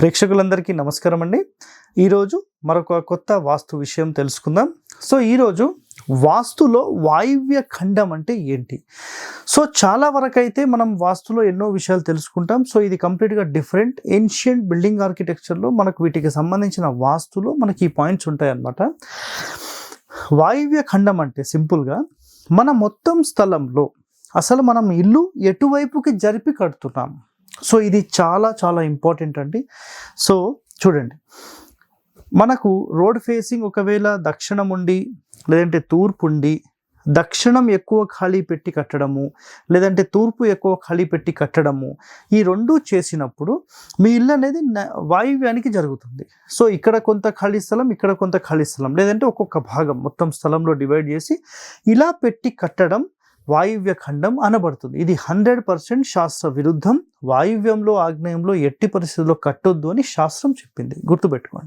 ప్రేక్షకులందరికీ నమస్కారం అండి ఈరోజు మరొక కొత్త వాస్తు విషయం తెలుసుకుందాం. సో ఈరోజు వాస్తులో వాయువ్య ఖండం అంటే ఏంటి? సో చాలా వరకు అయితే మనం వాస్తులో ఎన్నో విషయాలు తెలుసుకుంటాం. సో ఇది కంప్లీట్గా డిఫరెంట్. ఏన్షియంట్ బిల్డింగ్ ఆర్కిటెక్చర్లో మనకు వీటికి సంబంధించిన వాస్తులో మనకి ఈ పాయింట్స్ ఉంటాయి అన్నమాట వాయువ్య ఖండం అంటే సింపుల్గా మన మొత్తం స్థలంలో అసలు మనం ఇల్లు ఎటువైపుకి జరిపి కడుతున్నాం? సో ఇది చాలా చాలా ఇంపార్టెంట్ అండి. సో చూడండి. మనకు రోడ్ ఫేసింగ్ ఒకవేళ దక్షిణం ఉండి లేదంటే తూర్పు ఉండి దక్షిణం ఎక్కువ ఖాళీ పెట్టి కట్టడము లేదంటే తూర్పు ఎక్కువ ఖాళీ పెట్టి కట్టడము ఈ రెండు చేసినప్పుడు మీ ఇల్లు అనేది వాయువ్యానికి జరుగుతుంది. సో ఇక్కడ కొంత ఖాళీ స్థలం ఇక్కడ కొంత ఖాళీ స్థలం లేదంటే ఒక్కొక్క భాగం మొత్తం స్థలంలో డివైడ్ చేసి ఇలా పెట్టి కట్టడం వాయువ్య ఖండం అనబడుతుంది. ఇది హండ్రెడ్ పర్సెంట్ శాస్త్ర విరుద్ధం. వాయువ్యంలో ఆగ్నేయంలో ఎట్టి పరిస్థితుల్లో కట్టొద్దు అని శాస్త్రం చెప్పింది. గుర్తుపెట్టుకోండి.